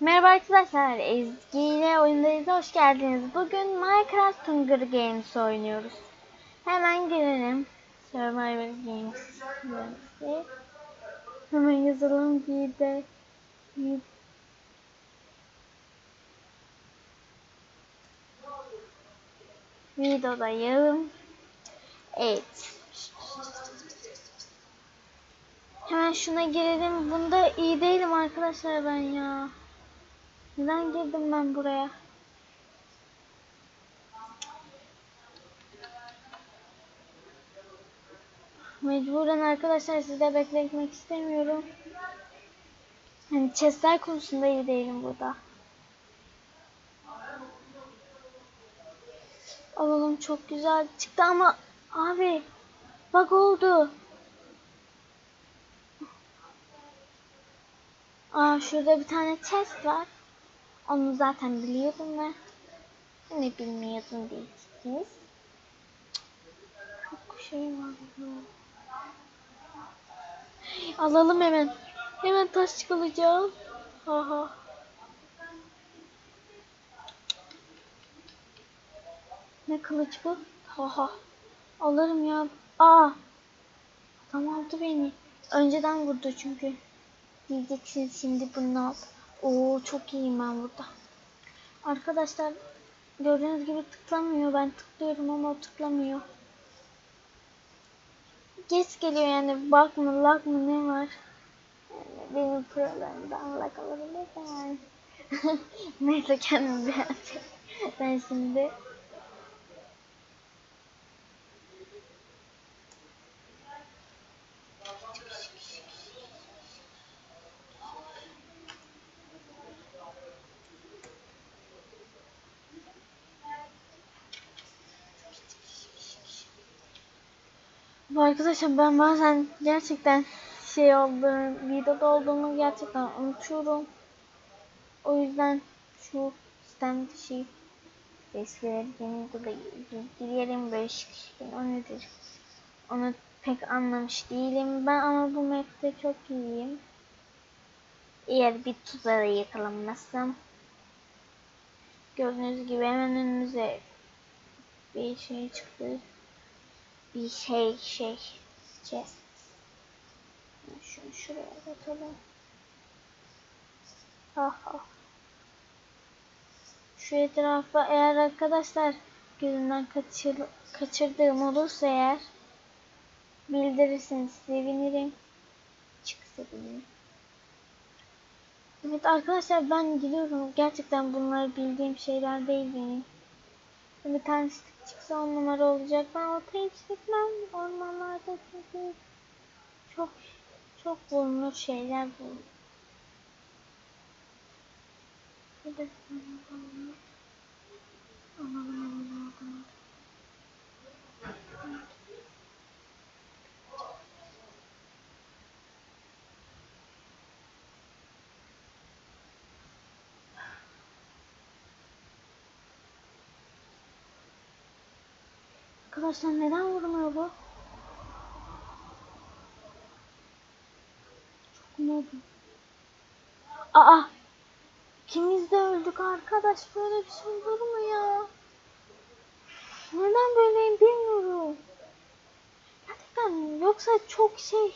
Merhaba arkadaşlar, Ezgi ile oyundayız. Hoş geldiniz. Bugün Minecraft Hunger Games oynuyoruz. Hemen girelim. Survivor Games. Hemen yazalım bir de. Videodayım. Evet. Hemen şuna girelim. Bunda iyi değilim arkadaşlar ben ya. Neden girdim ben buraya? Mecburen arkadaşlar size bekletmek istemiyorum. Hani chestler konusunda iyi değilim burada. Alalım çok güzel çıktı ama abi bak oldu. Aa şurada bir tane chest var. Onu zaten biliyordum ve ne bilmiyordum diyeceksiniz. Çok şey var. Alalım hemen. Hemen taş çıkılacağım. Aha. Ne kılıç bu? Haha. Alırım ya. Aa. Adam aldı beni. Önceden vurdu çünkü. Diyeceksiniz şimdi bunu al. Oo çok iyiyim ben burada. Arkadaşlar gördüğünüz gibi tıklamıyor. Ben tıklıyorum ama o tıklamıyor. Geç geliyor yani bak mı lag mı ne var. Yani benim problemden lag olabilir yani. Neyse kendim beğendim. Ben şimdi arkadaşlar ben bazen gerçekten şey olduğunu, videoda olduğumu gerçekten unutuyorum. O yüzden şu stand şey eskileri yeni videoda girelim böyle şık o nedir? Onu pek anlamış değilim ben ama bu map'te çok iyiyim. Eğer bir tuzağa yakalanmazsam gördüğünüz gibi hemen önünüze bir şey çıktı bir şey şey chest. Şunu şuraya atalım. Aha. Şu etrafa eğer arkadaşlar gözümden kaçır, kaçırdığım olursa eğer bildirirseniz sevinirim. Çık sevinirim. Evet arkadaşlar ben gidiyorum. Gerçekten bunlar bildiğim şeyler değil benim. Bir tanesi çıksa on numara olacak. Ben ortaya hiç gitmem. Ormanlarda çünkü çok çok bulunur şeyler bu. Bir de alalım. Alalım alalım Arkadaşlar neden vurmuyor bu? Çok umudum. Aa! İkimiz de öldük arkadaş. Böyle bir şey olur mu ya? Neden böyleyim bilmiyorum. Gerçekten yoksa çok şey...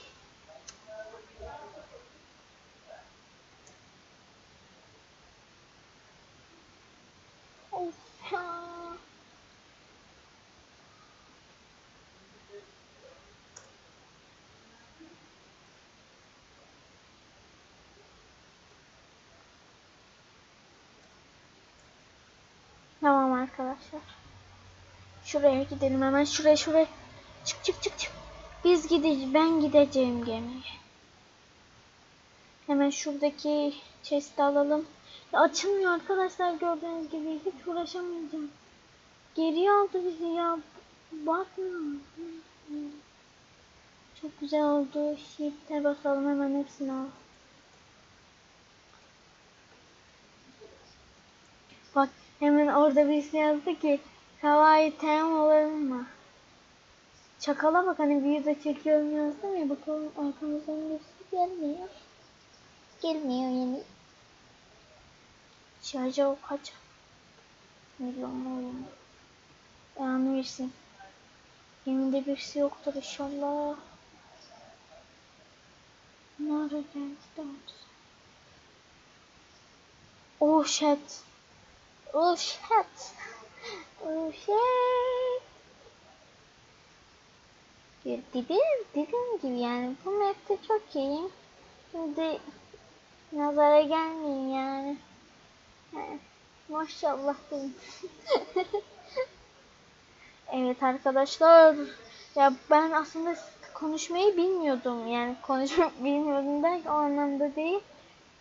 Of ya. Tamam arkadaşlar. Şuraya gidelim hemen şuraya şuraya. Çık çık çık çık. Biz gideceğiz. Ben gideceğim gemiye. Hemen şuradaki chest'i alalım. Ya açılmıyor arkadaşlar gördüğünüz gibi. Hiç uğraşamayacağım. Geriye aldı bizi ya. Bakma. Çok güzel oldu. Shift'e basalım hemen hepsini al. Bak hemen orada birisi yazdı ki Kawaii tem olur mu? Çakala bak hani videoda çekiyorum yazdım ya bakalım arkamızdan birisi gelmiyor. Gelmiyor yani. Şarjı o kaç? Milyon oğlum. Beğenli versin. Gemide birisi yoktur inşallah. Nereden gidiyoruz? Oh shit. Oh shit. Oh shit. Dediğim, dediğim gibi yani bu map'te çok iyi. Şimdi nazara gelmeyin yani. He, maşallah diyeyim. evet arkadaşlar. Ya ben aslında konuşmayı bilmiyordum. Yani konuşmak bilmiyordum derken o anlamda değil.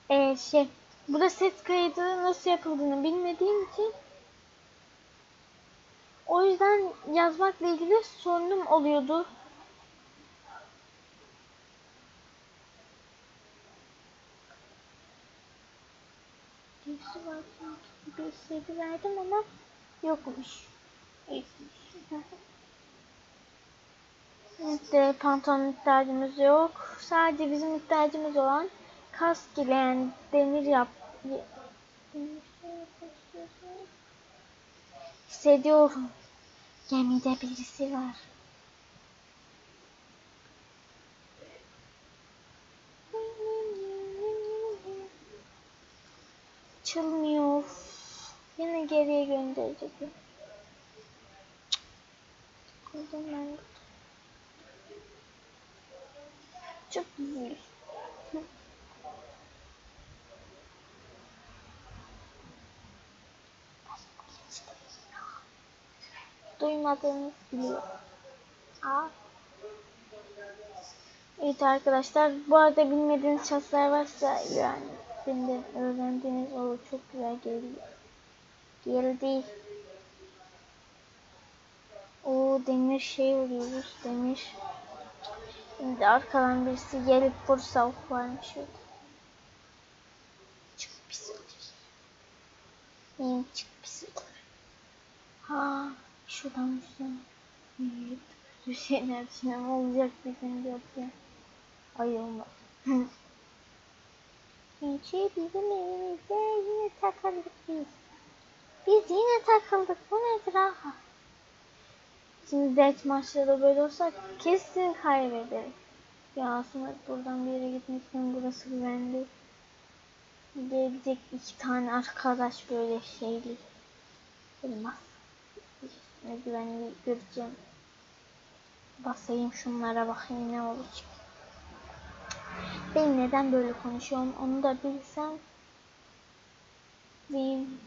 Ee, şey, burada ses kaydı nasıl yapıldığını bilmediğim için o yüzden yazmakla ilgili sorunum oluyordu. Birisi var sanki. Bir sevgi verdim ama yokmuş. Evet pantolon ihtiyacımız yok. Sadece bizim ihtiyacımız olan kask ile yani demir yap. Hissediyorum. Gemide birisi var. Açılmıyor. Yine geriye gönderecek. Çok güzel. Duymadığınız biliyor. Aa. Evet arkadaşlar bu arada bilmediğiniz şahslar varsa yani benden öğrendiğiniz o çok güzel geliyor. Geldi. O demir şey vuruyoruz demir. Şimdi arkadan birisi gelip vursa ok varmış orada. Çok pis olur. Benim çok pis olur. Ha şuradan şuradan. Evet. Hüseyin Erçin'e olacak bizim ya. Ay olmaz. Çünkü bizim evimizde yine takıldık biz. Biz yine takıldık. Bu nedir aha? Şimdi death maçlarda böyle olsa kesin kaybederiz. Ya aslında buradan bir yere gitmişken burası güvenli. Gelecek iki tane arkadaş böyle şeyli. Olmaz. Ne güvenli göreceğim. Basayım şunlara bakayım ne olacak. Ben neden böyle konuşuyorum onu da bilsem. Benim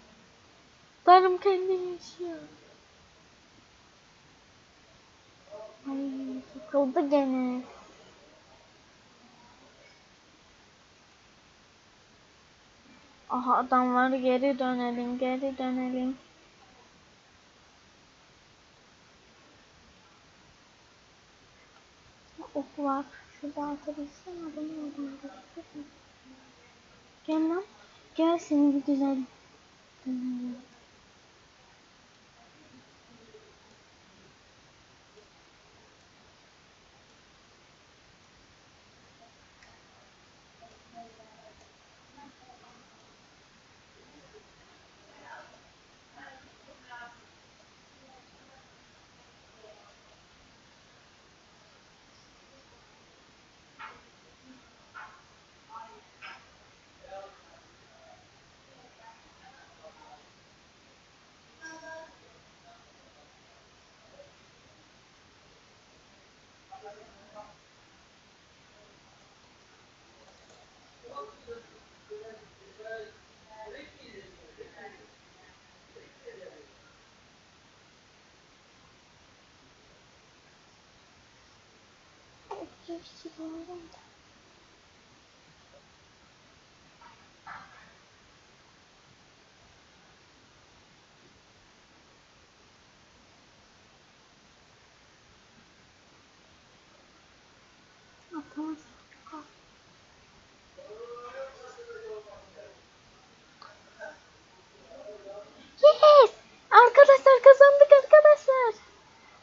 Darım kendini yaşıyor. Ay sıkıldı gene. Aha adamlar geri dönelim geri dönelim. Ok var. Şurada atabilsem adamı oradan götürürüm. Gel lan. Gel seni bir dönelim. Hepsi doğru. Atamaz. Yes! Arkadaşlar kazandık arkadaşlar.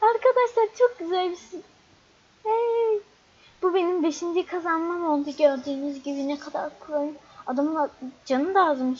Arkadaşlar çok güzel bir şey. Beşinci kazanmam oldu gördüğünüz gibi ne kadar proyum. Adamın canı da azmış.